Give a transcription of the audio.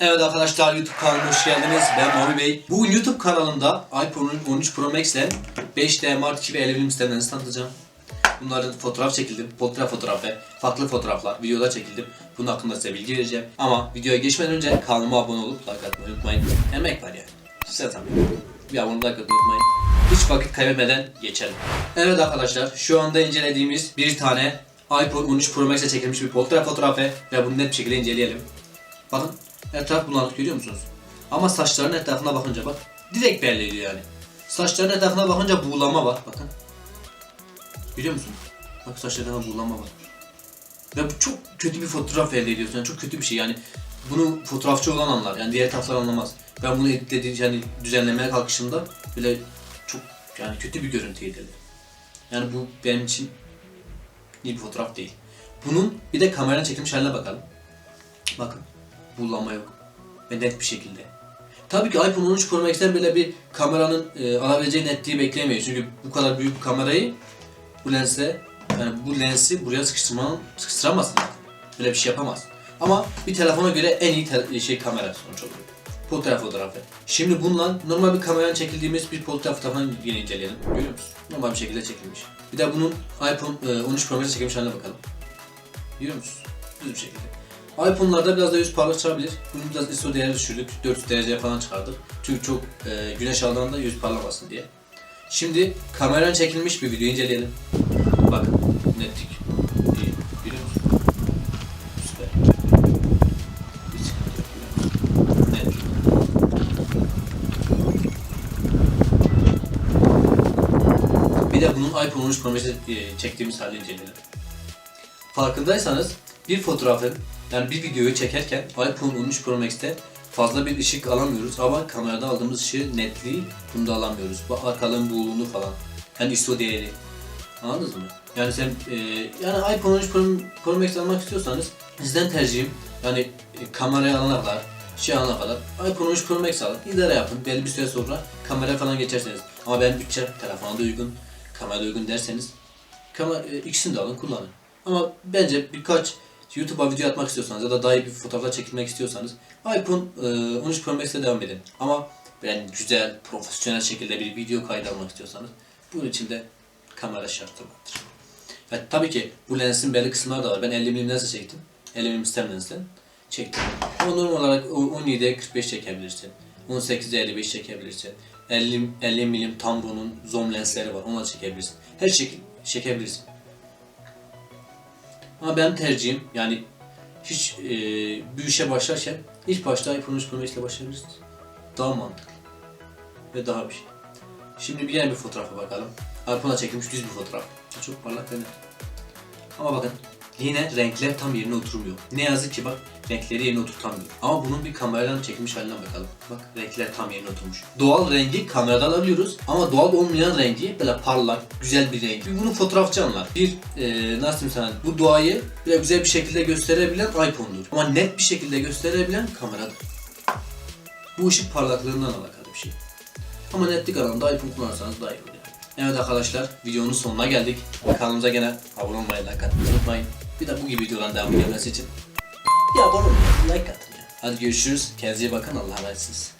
Evet arkadaşlar YouTube kanalıma hoş geldiniz. Ben Mami Bey. Bugün YouTube kanalımda iPhone 13 Pro Max ile 5D Mark II ve elevim sistemlerini tanıtacağım. Bunların fotoğraf çekildim. Portre fotoğrafı, farklı fotoğraflar, videolar çekildim. Bunun hakkında size bilgi vereceğim. Ama videoya geçmeden önce kanalıma abone olup like atmayı unutmayın. Emek var yani. Size tabii. Bir abone like atmayı unutmayın. Hiç vakit kaybetmeden geçelim. Evet arkadaşlar şu anda incelediğimiz bir tane iPhone 13 Pro Max'e çekilmiş bir portre fotoğrafı ve bunu net bir şekilde inceleyelim. Bakın etraf bulanık görüyor musunuz? Ama saçların etrafına bakınca bak direkt belli ediyor yani. Saçların etrafına bakınca buğulama var bakın. Görüyor musun? Bak saçlarına buğulama var. Ve bu çok kötü bir fotoğraf elde ediyorsun. Yani çok kötü bir şey yani. Bunu fotoğrafçı olan anlar. Yani diğer taraflar anlamaz. Ben bunu editlediğim yani düzenlemeye kalkışımda bile çok yani kötü bir görüntüydü. Yani bu benim için iyi bir fotoğraf değil. Bunun bir de kameradan çekilmiş haline bakalım. Bakın. Buğulanma yok. Ve net bir şekilde. Tabii ki iPhone 13 Pro Max'ten böyle bir kameranın e, alabileceği netliği beklemeyiz. Çünkü bu kadar büyük bir kamerayı bu lensle yani bu lensi buraya sıkıştırmanın sıkıştıramazsın. Böyle bir şey yapamaz. Ama bir telefona göre en iyi te- şey kamera sonuç oluyor. Portre fotoğrafı. Şimdi bununla normal bir kameradan çekildiğimiz bir portre fotoğrafını yine inceleyelim. Görüyor musun? Normal bir şekilde çekilmiş. Bir de bunun iPhone e, 13 Pro Max'e çekilmiş haline bakalım. Görüyor musun? Düz bir şekilde. iPhone'larda biraz da yüz parlak çıkabilir. Bunu biraz ISO değeri düşürdük. 400 dereceye falan çıkardık. Çünkü çok e, güneş aldığında yüz parlamasın diye. Şimdi kameradan çekilmiş bir video inceleyelim. Bak netlik. İyi. Biliyor musun? Süper. Hiç. Bir de bunun iPhone 13 Pro Max'e e, çektiğimiz halini inceleyelim. Farkındaysanız bir fotoğrafın yani bir videoyu çekerken iPhone 13 Pro Max'te fazla bir ışık alamıyoruz ama kamerada aldığımız ışığı netliği bunda alamıyoruz. Bu arkalığın buğuluğunu falan. Yani ISO değeri. Anladınız mı? Yani sen e, yani iPhone 13 Pro, Max almak istiyorsanız sizden tercihim yani e, kamerayı alana kadar şey alana kadar iPhone 13 Pro Max alın. İdare yapın. Belli bir süre sonra kamera falan geçerseniz. Ama ben bütçe telefona da uygun, kamerada uygun derseniz kamera, e, ikisini de alın kullanın. Ama bence birkaç YouTube'a video atmak istiyorsanız ya da daha iyi bir fotoğraflar çekilmek istiyorsanız iPhone e, 13 Pro Max'le devam edin. Ama yani güzel, profesyonel şekilde bir video kaydı istiyorsanız bunun için de kamera şartı vardır. Ya, tabii ki bu lensin belli kısımları da var. Ben 50 mm lensle çektim. 50 mm stem lensle çektim. Ama normal olarak o 17'ye 45 çekebilirsin. 18'e 55 çekebilirsin. 50, 50 mm Tambo'nun zoom lensleri var. Onunla çekebilirsin. Her şekil çekebilirsin. Ama benim tercihim yani hiç e, bir işe başlarken ilk başta iPhone 13 Pro Max ile başlayabilirsiniz. Daha mantıklı. Ve daha bir şey. Şimdi bir yine bir fotoğrafa bakalım. iPhone'a çekilmiş düz bir fotoğraf. Çok parlak net. Ama bakın yine renkler tam yerine oturmuyor. Ne yazık ki bak renkleri yerine oturtamıyor. Ama bunun bir kameradan çekilmiş haline bakalım. Bak renkler tam yerine oturmuş. Doğal rengi kamerada alabiliyoruz ama doğal olmayan rengi böyle parlak, güzel bir renk. Bunu fotoğrafçı anlar. Bir e, nasıl sana bu doğayı böyle güzel bir şekilde gösterebilen iPhone'dur. Ama net bir şekilde gösterebilen kameradır. Bu ışık parlaklığından alakalı bir şey. Ama netlik alanında iPhone kullanırsanız daha iyi olur. Evet arkadaşlar videonun sonuna geldik. Kanalımıza gene abone olmayı, like atmayı unutmayın. Bir de bu gibi videoların devamı gelmesi için bir abone olun, like atın ya. Hadi görüşürüz. Kendinize iyi bakın. Allah'a emanetsiniz.